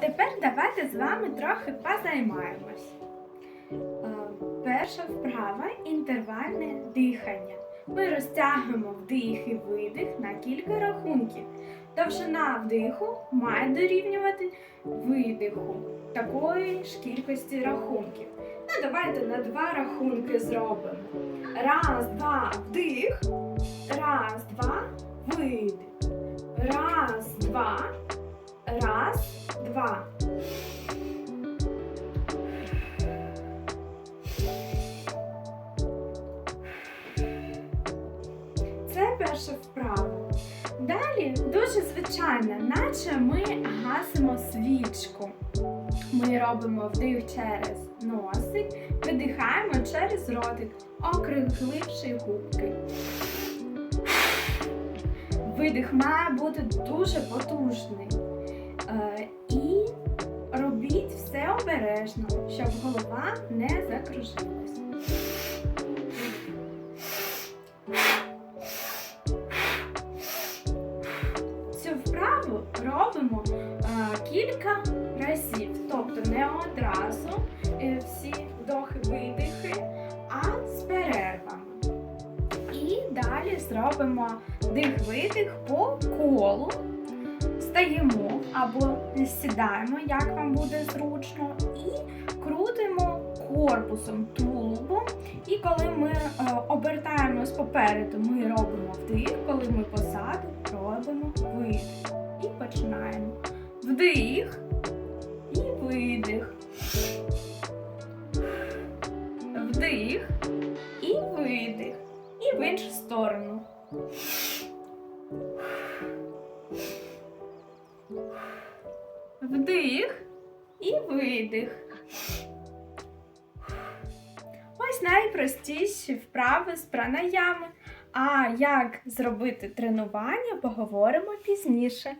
тепер давайте з вами трохи позаймаємось. Е, Перша вправа інтервальне дихання. Ми розтягуємо вдих і видих на кілька рахунків. Довжина вдиху має дорівнювати видиху такої ж кількості рахунків. Ну, давайте на два рахунки зробимо. Раз, два, вдих. Раз, два, видих. Раз, два. Раз, два. Це перша вправа. Далі дуже звичайно, наче ми гасимо свічку. Ми робимо вдих через носик, видихаємо через ротик, округливши губки. Видих має бути дуже потужний. Обережно, щоб голова не закружилась. Цю вправу робимо е, кілька разів, тобто не одразу е, всі вдохи-видихи, а з перервами. І далі зробимо дих-видих по колу. Стаємо або сідаємо, як вам буде зручно, коли ми е, обертаємось попереду, ми робимо вдих, коли ми позаду робимо видих. І починаємо. Вдих і видих. Вдих і видих. І в іншу сторону. Вдих і видих. Ось найпростіші вправи з пранаями. А як зробити тренування, поговоримо пізніше.